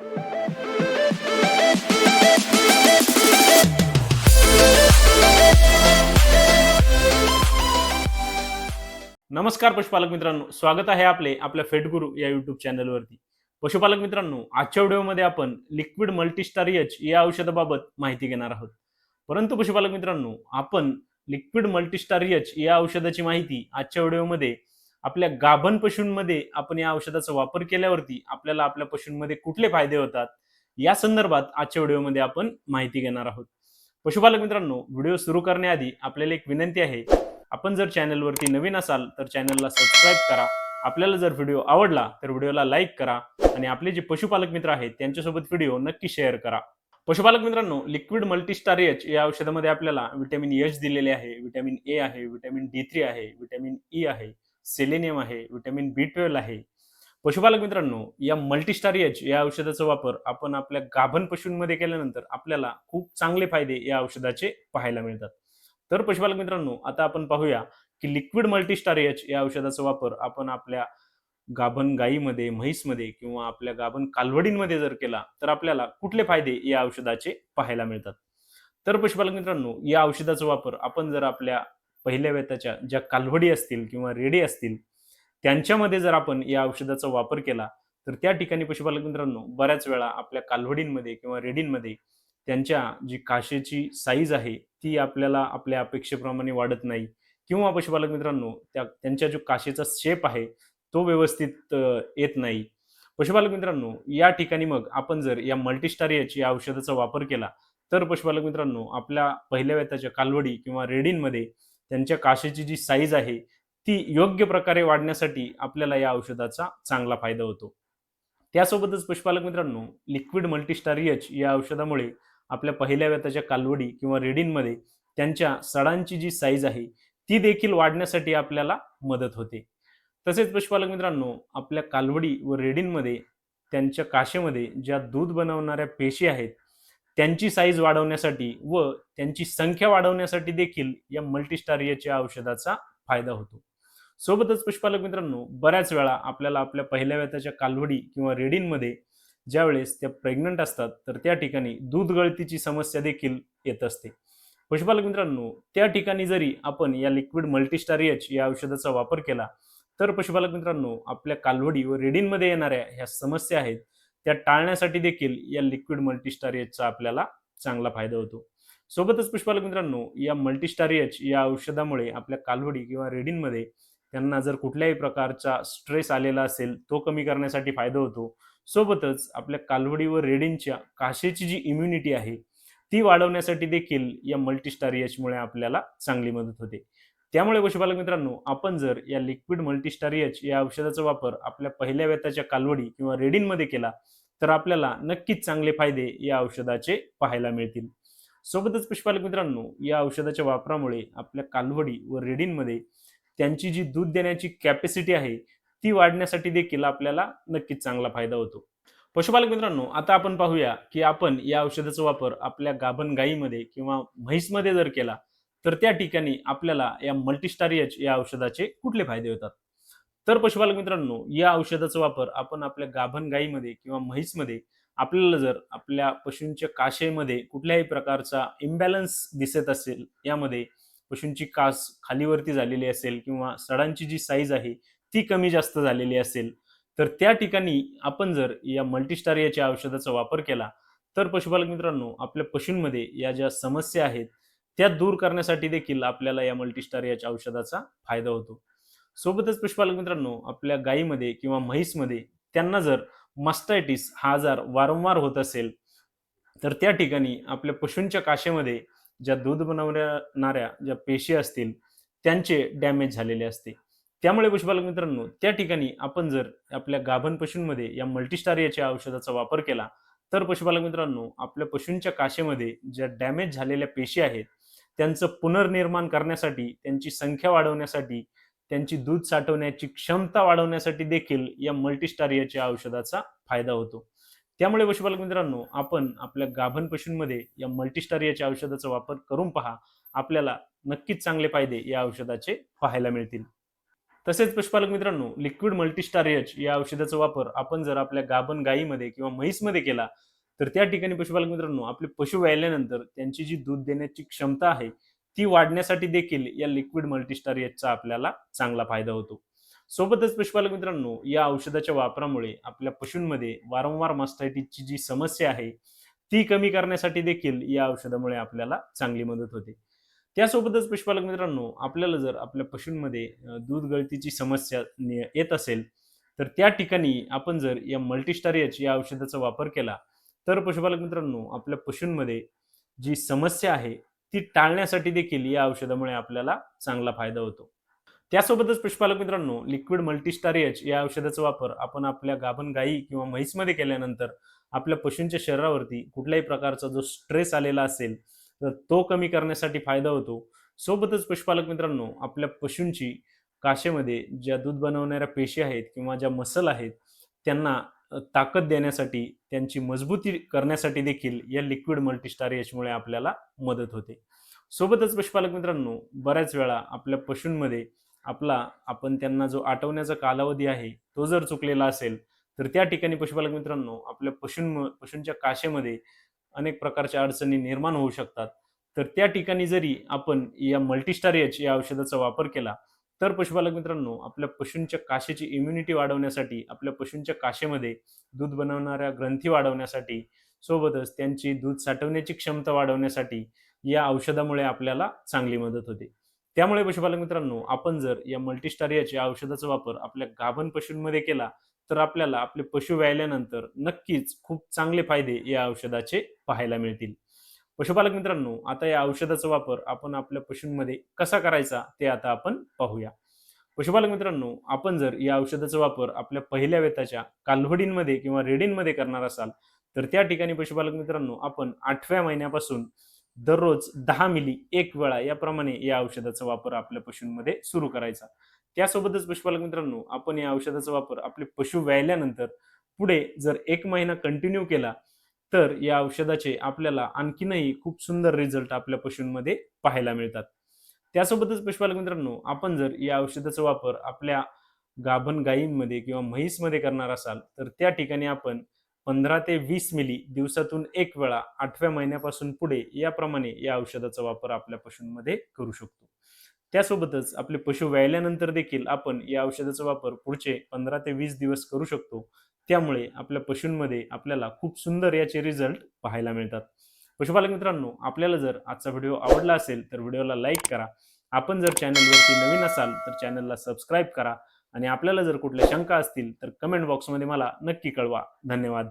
नमस्कार पशुपालक मित्रांनो स्वागत आहे आपले आपल्या फेटगुरु या युट्यूब चॅनलवरती पशुपालक मित्रांनो आजच्या व्हिडिओमध्ये आपण लिक्विड मल्टीस्टारियच या औषधाबाबत माहिती घेणार आहोत. परंतु पशुपालक मित्रांनो आपण लिक्विड मल्टीस्टारियच या औषधाची माहिती आजच्या व्हिडिओमध्ये आपल्या गाभण पशूंमध्ये आपण या औषधाचा वापर केल्यावरती आपल्याला आपल्या पशूंमध्ये कुठले फायदे होतात? या संदर्भात आजच्या व्हिडिओमध्ये आपण माहिती घेणार आहोत. पशुपालक मित्रांनो व्हिडिओ सुरू करण्याआधी आपल्याला एक विनंती आहे. आपण जर चॅनलवरती नवीन असाल तर चॅनलला सबस्क्राईब करा. आपल्याला जर व्हिडिओ आवडला तर व्हिडिओला लाईक करा आणि आपले जे पशुपालक मित्र आहेत त्यांच्यासोबत व्हिडिओ नक्की शेअर करा. पशुपालक मित्रांनो लिक्विड मल्टीस्टार एच या औषधामध्ये आपल्याला व्हिटॅमिन एच दिलेले आहे. व्हिटॅमिन ए आहे व्हिटॅमिन डी थ्री आहे व्हिटॅमिन ई आहे. सेलेनियम आहे विटॅमिन बी ट्वेल्व आहे. पशुपालक मित्रांनो या मल्टीस्टार एच या औषधाचा वापर आपण आपल्या गाभण पशूंमध्ये केल्यानंतर आपल्याला खूप चांगले फायदे या औषधाचे पाहायला मिळतात. तर पशुपालक मित्रांनो आता आपण पाहूया की लिक्विड मल्टीस्टार एच या औषधाचा वापर आपण आपल्या गाभण गायीमध्ये म्हैसमध्ये किंवा आपल्या गाभण कालवडींमध्ये जर केला तर आपल्याला कुठले फायदे या औषधाचे पाहायला मिळतात? तर पशुपालक मित्रांनो या औषधाचा वापर आपण जर आपल्या पहिल्या वेताच्या ज्या कालवडी असतील किंवा रेडी असतील त्यांच्यामध्ये जर आपण या औषधाचा वापर केला तर त्या ठिकाणी पशुपालक मित्रांनो बऱ्याच वेळा आपल्या कालवडींमध्ये किंवा रेडींमध्ये त्यांच्या जी काशेची साईज आहे ती आपल्याला आपल्या अपेक्षेप्रमाणे वाढत नाही. किंवा पशुपालक मित्रांनो त्या त्यांच्या जो काशेचा शेप आहे तो व्यवस्थित येत नाही. पशुपालक मित्रांनो या ठिकाणी मग आपण जर या मल्टीस्टारियाची या औषधाचा वापर केला तर पशुपालक मित्रांनो आपल्या पहिल्या वेताच्या कालवडी किंवा रेडींमध्ये त्यांच्या काशीची जी साईज आहे ती योग्य प्रकारे वाढण्यासाठी आपल्याला या औषधाचा चांगला फायदा होतो. त्यासोबतच पशुपालक मित्रांनो लिक्विड मल्टीस्टार एच या औषधामुळे आपल्या पहिल्या व्यताच्या कालवडी किंवा रेडींमध्ये त्यांच्या सडांची जी साईज आहे ती देखील वाढण्यासाठी आपल्याला मदत होते. तसेच पशुपालक मित्रांनो आपल्या कालवडी व रेडींमध्ये त्यांच्या काशेमध्ये ज्या दूध बनवणाऱ्या पेशी आहेत त्यांची साईज वाढवण्यासाठी व त्यांची संख्या वाढवण्यासाठी देखील या मल्टीस्टारियाच्या औषधाचा फायदा होतो. सोबतच पुष्पालक मित्रांनो बऱ्याच वेळा आपल्याला आपल्या पहिल्या व्यताच्या कालवडी किंवा रेडींमध्ये ज्यावेळेस त्या प्रेग्नंट असतात तर त्या ठिकाणी दूध गळतीची समस्या देखील येत असते. पशुपालक मित्रांनो त्या ठिकाणी जरी आपण या लिक्विड मल्टीस्टारियच या औषधाचा वापर केला तर पशुपालक मित्रांनो आपल्या कालवडी व रेडींमध्ये येणाऱ्या ह्या समस्या आहेत त्या टाळण्यासाठी देखील या लिक्विड मल्टीस्टार एचचा आपल्याला चांगला फायदा होतो. सोबतच पुष्पालक मित्रांनो या मल्टीस्टार एच या औषधामुळे आपल्या कालवडी किंवा रेडींमध्ये त्यांना जर कुठल्याही प्रकारचा स्ट्रेस आलेला असेल तो कमी करण्यासाठी फायदा होतो. सोबतच आपल्या कालवडी व रेडींच्या काशेची जी इम्युनिटी आहे ती वाढवण्यासाठी देखील या मल्टीस्टार एचमुळे आपल्याला चांगली मदत होते. त्यामुळे पशुपालक मित्रांनो आपण जर या लिक्विड मल्टीस्टारियच या औषधाचा वापर आपल्या पहिल्या वेताच्या कालवडी किंवा रेडींमध्ये केला तर आपल्याला नक्कीच चांगले फायदे या औषधाचे पाहायला मिळतील. सोबतच पुष्पालक मित्रांनो या औषधाच्या वापरामुळे आपल्या कालवडी व रेडींमध्ये त्यांची जी दूध देण्याची कॅपॅसिटी आहे ती वाढण्यासाठी देखील आपल्याला नक्कीच चांगला फायदा होतो. पशुपालक मित्रांनो आता आपण पाहूया की आपण या औषधाचा वापर आपल्या गाभण गायीमध्ये किंवा म्हैसमध्ये जर केला तर त्या ठिकाणी आपल्याला या मल्टीस्टार एच या औषधाचे कुठले फायदे होतात? तर पशुपालक मित्रांनो या औषधाचा वापर आपण आपल्या गाभण गायीमध्ये किंवा म्हैसमध्ये आपल्याला जर आपल्या पशूंच्या काशेमध्ये कुठल्याही प्रकारचा इम्बॅलन्स दिसत असेल यामध्ये पशूंची कास खालीवरती झालेली असेल किंवा सडांची जी साईज आहे ती कमी जास्त झालेली असेल तर त्या ठिकाणी आपण जर या मल्टीस्टारियाच्या औषधाचा वापर केला तर पशुपालक मित्रांनो आपल्या पशूंमध्ये या ज्या समस्या आहेत त्या दूर करण्यासाठी देखील आपल्याला या मल्टीस्टार याच्या औषधाचा फायदा होतो. सोबतच पशुपालक मित्रांनो आपल्या गायीमध्ये किंवा म्हैसमध्ये त्यांना जर मास्टायटिस हा आजार वारंवार होत असेल तर त्या ठिकाणी आपल्या पशूंच्या काशेमध्ये ज्या दूध बनवणाऱ्या ज्या पेशी असतील त्यांचे डॅमेज झालेले असते. त्यामुळे पशुपालक मित्रांनो त्या ठिकाणी आपण जर आपल्या गाभण पशूंमध्ये या मल्टीस्टार याच्या औषधाचा वापर केला तर पशुपालक मित्रांनो आपल्या पशूंच्या काशेमध्ये ज्या डॅमेज झालेल्या पेशी आहेत त्यांचं पुनर्निर्माण करण्यासाठी त्यांची संख्या वाढवण्यासाठी त्यांची दूध साठवण्याची क्षमता वाढवण्यासाठी देखील या मल्टीस्टारियाच्या औषधाचा फायदा होतो. त्यामुळे पशुपालक मित्रांनो आपण आपल्या गाभण पशूंमध्ये या मल्टीस्टारियाच्या औषधाचा वापर करून पहा. आपल्याला नक्कीच चांगले फायदे या औषधाचे पाहायला मिळतील. तसेच पशुपालक मित्रांनो लिक्विड मल्टीस्टारियच या औषधाचा वापर आपण जर आपल्या गाभण गायीमध्ये किंवा म्हैसमध्ये केला तर त्या ठिकाणी पशुपालक मित्रांनो आपले पशु व्यायल्यानंतर त्यांची जी दूध देण्याची क्षमता आहे ती वाढण्यासाठी देखील या लिक्विड मल्टीस्टार याचा आपल्याला चांगला फायदा होतो. सोबतच पशुपालक मित्रांनो या औषधाच्या वापरामुळे आपल्या पशूंमध्ये वारंवार मास्टायटिसची जी समस्या आहे ती कमी करण्यासाठी देखील या औषधामुळे आपल्याला चांगली मदत होते. त्यासोबतच पशुपालक मित्रांनो आपल्याला जर आपल्या पशूंमध्ये दूध गळतीची समस्या येत असेल तर त्या ठिकाणी आपण जर या मल्टीस्टार या औषधाचा वापर केला तर पशुपालक मित्रांनो आपल्या पशूंमध्ये जी समस्या आहे ती टाळण्यासाठी देखील या औषधामुळे आपल्याला चांगला फायदा होतो. त्यासोबतच पशुपालक मित्रांनो लिक्विड मल्टीस्टारियच या औषधाचा वापर आपण आपल्या गाभण गायी किंवा म्हैसमध्ये केल्यानंतर आपल्या पशूंच्या शरीरावरती कुठल्याही प्रकारचा जो स्ट्रेस आलेला असेल तर तो कमी करण्यासाठी फायदा होतो. सोबतच पशुपालक मित्रांनो आपल्या पशूंची काशेमध्ये ज्या दूध बनवणाऱ्या पेशी आहेत किंवा ज्या मसल आहेत त्यांना ताकद देण्यासाठी त्यांची मजबूती करण्यासाठी देखील या लिक्विड मल्टीस्टार यशमुळे आपल्याला मदत होते. सोबतच पशुपालक मित्रांनो बऱ्याच वेळा आपल्या पशूंमध्ये आपला आपण त्यांना जो आटवण्याचा कालावधी आहे तो जर चुकलेला असेल तर त्या ठिकाणी पशुपालक मित्रांनो आपल्या पशूं पशूंच्या काशेमध्ये अनेक प्रकारच्या अडचणी निर्माण होऊ शकतात. तर त्या ठिकाणी जरी आपण या मल्टीस्टार एच या औषधाचा वापर केला तर पशुपालक मित्रांनो आपल्या पशूंच्या काशेची इम्युनिटी वाढवण्यासाठी आपल्या पशूंच्या काशेमध्ये दूध बनवणाऱ्या ग्रंथी वाढवण्यासाठी सोबतच त्यांची दूध साठवण्याची क्षमता वाढवण्यासाठी या औषधामुळे आपल्याला चांगली मदत होते. त्यामुळे पशुपालक मित्रांनो आपण जर या मल्टीस्टार औषधाचा वापर आपल्या गाभण पशूंमध्ये केला तर आपल्याला आपले पशु व्यायल्यानंतर नक्कीच खूप चांगले फायदे या औषधाचे पाहायला मिळतील. पशुपालक मित्रांनो आता या औषधाचा वापर आपण आपल्या पशूंमध्ये कसा करायचा ते आता आपण पाहूया. पशुपालक मित्रांनो आपण जर या औषधाचा वापर आपल्या पहिल्या वेताच्या कालवडींमध्ये किंवा रेडींमध्ये करणार असाल तर त्या ठिकाणी पशुपालक मित्रांनो आपण आठव्या महिन्यापासून दररोज दहा मिली एक वेळा याप्रमाणे या औषधाचा वापर आपल्या पशूंमध्ये सुरू करायचा. त्यासोबतच पशुपालक मित्रांनो आपण या औषधाचा वापर आपले पशु व्यायल्यानंतर पुढे जर एक महिना कंटिन्यू केला तर या औषधाचे आपल्याला आणखीनही खूप सुंदर रिझल्ट आपल्या पशूंमध्ये पाहायला मिळतात. त्यासोबतच पशुपालक मित्रांनो आपण जर या औषधाचा वापर आपल्या गाभण गायींमध्ये किंवा म्हैसमध्ये करणार असाल तर त्या ठिकाणी आपण पंधरा ते वीस मिली दिवसातून एक वेळा आठव्या महिन्यापासून पुढे याप्रमाणे या औषधाचा वापर आपल्या पशूंमध्ये करू शकतो. त्यासोबतच आपले पशु व्यायल्यानंतर देखील आपण या औषधाचा वापर पुढचे पंधरा ते वीस दिवस करू शकतो. त्यामुळे आपल्या पशूंमध्ये आपल्याला खूप सुंदर याचे रिझल्ट पाहायला मिळतात. पशुपालक मित्रांनो आपल्याला जर आजचा व्हिडिओ आवडला असेल तर व्हिडिओला लाईक करा. आपण जर चॅनलवरती नवीन असाल तर चॅनलला सबस्क्राईब करा. आणि आपल्याला जर कुठल्या शंका असतील तर कमेंट बॉक्समध्ये मला नक्की कळवा. धन्यवाद.